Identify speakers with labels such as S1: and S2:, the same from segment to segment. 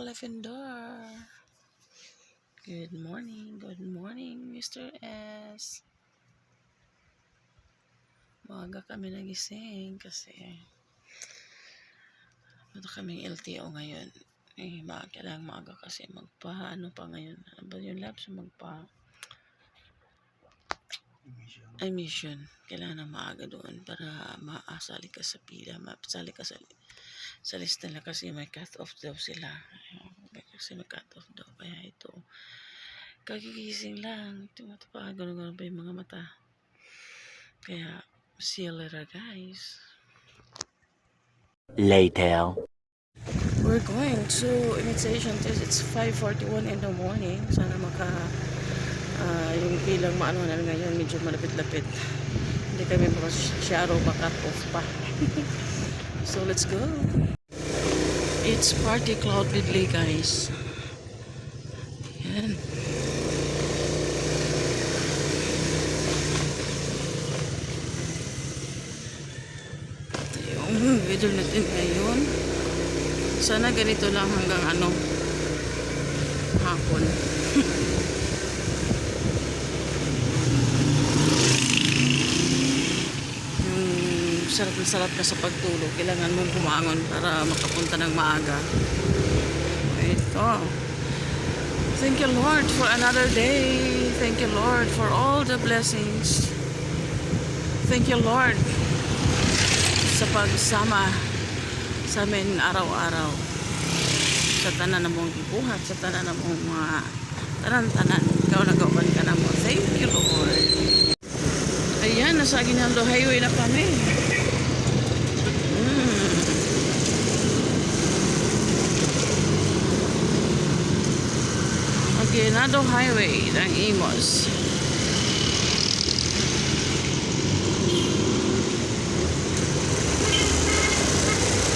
S1: Mga kalefendor. Good morning, good morning Mr. S. Maaga kami nagising kasi ito kaming LTO ngayon. Eh, maaga lang maaga kasi magpa, ano pa ngayon, ano ba yung labs magpa emission. Kailangan na maaga doon para maasali ka sa pila, maasali ka sa sa lista nila kasi may cut off daw sila. Kasi may cut off daw. Kaya ito, kagigising lang. Pa, gano'n-gano'n pa yung mga mata. Kaya, see you later guys.
S2: Later.
S1: We're going to initiation test. It's 5.41 in the morning. Sana maka, ah, yung bilang maano na ngayon, medyo malapit-lapit. Hindi kami masyado makat off pa. so, let's go. It's party cloud bidley, guys. Yan. Ito yung video natin ngayon. Sana ganito lang hanggang ano hapon. yung sarap ka sa pagtulog. Kailangan mong kumangon para makapunta ng maaga. Ito. Thank you Lord for another day. Thank you Lord for all the blessings. Thank you Lord sa pagsama sa amin araw-araw sa tanan na mong gibuhat sa tanan na mong mga tanan-tanan ikaw nagawan ka na mo thank you Lord ayan nasa Aguinaldo Highway na kami Aguinaldo Highway ng Imos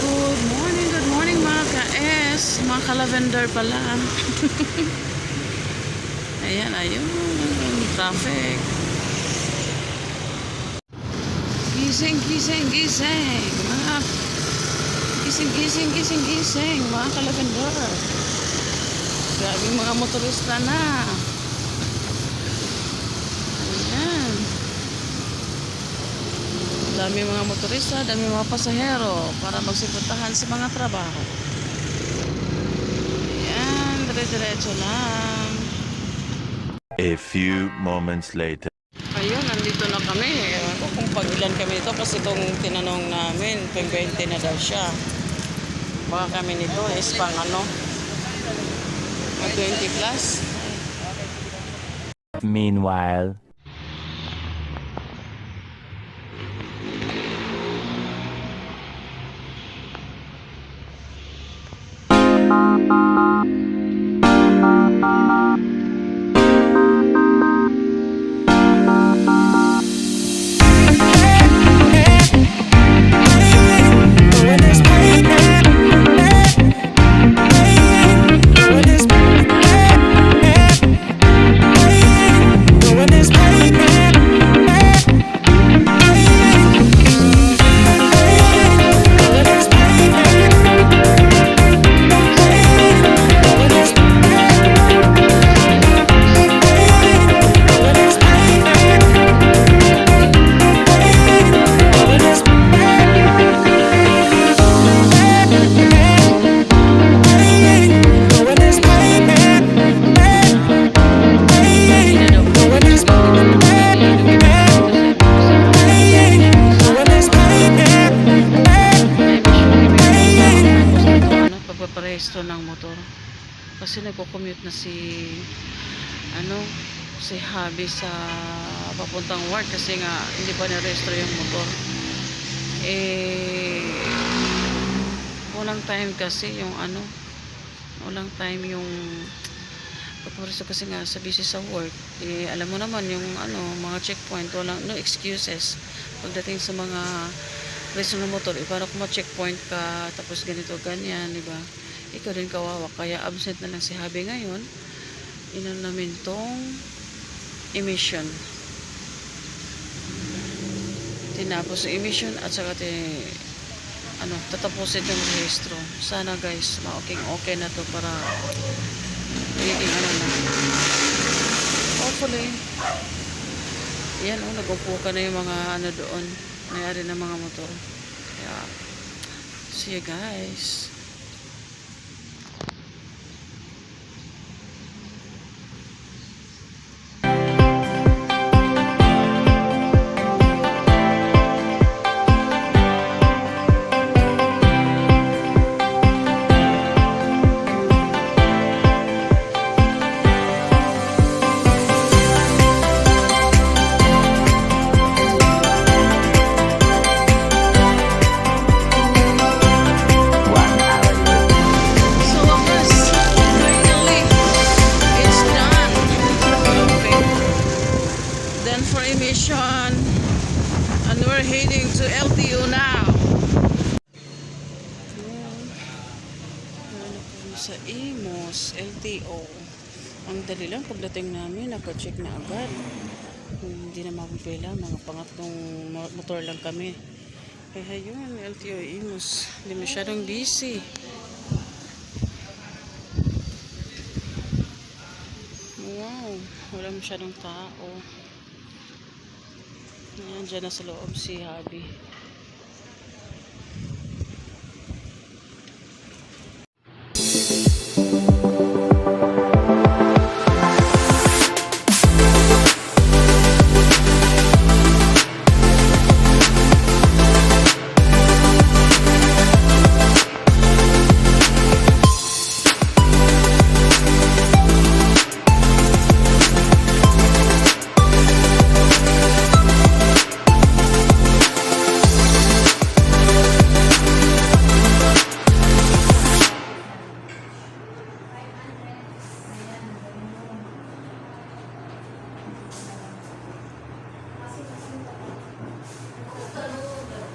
S1: Good morning, good morning mga ka-S, mga ka-lavender pala. Ayan, ayun, traffic. Gising, gising, gising. Mga gising, gising, gising, gising, mga ka-lavender. Grabe mga motorista na. Ayan. Dami mga motorista, dami mga pasahero para magsipuntahan sa mga trabaho. Ayan, dire-diretso lang.
S2: A few moments later.
S1: Ayun, nandito na kami. Ewan ko kung pag-ilan kami ito kasi itong tinanong namin, pang 20 na daw siya. Baka kami nito is pang ano, 20 plus.
S2: Meanwhile. Kasi nagko-commute na si ano, si Habi sa papuntang work kasi nga hindi pa na-rehistro yung motor. Eh walang time kasi yung ano, walang time yung pagpaparehistro kasi nga sa busy sa work. Eh alam mo naman yung ano, mga checkpoint, walang no excuses pagdating sa mga resto ng motor, eh, para kung ma-checkpoint ka, tapos ganito, ganyan, di ba? Ikaw din kawawa. Kaya absent na lang si Habi ngayon. Inan namin tong emission. Tinapos yung emission at saka ti, ano, tatapusin yung rehistro. Sana guys, ma-okay okay na to para magiging ano na. Hopefully, yan oh, nag-upo na yung mga ano doon. Mayari ng mga motor. Kaya, see you guys.
S1: LTO. Ang dali lang pagdating namin, naka-check na agad. Hindi na mapipila, mga pangatlong mo- motor lang kami. Kaya yun, LTO Imos. Hindi masyadong busy. Wow, wala masyadong tao. Ayan, dyan na sa loob si Habi.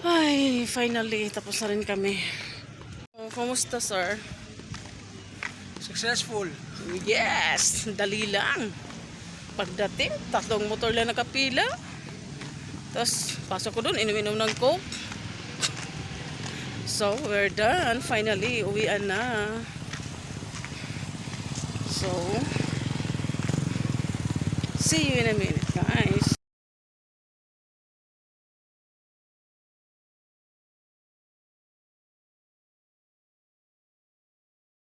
S1: Ay, finally, tapos na rin kami. Oh, Kumusta, sir?
S3: Successful.
S1: Yes! Dali lang. Pagdating, tatlong motor lang nakapila. Tapos, pasok ko dun, inom-inom ng coke. So, we're done. Finally, uwian na. So, see you in a minute, guys.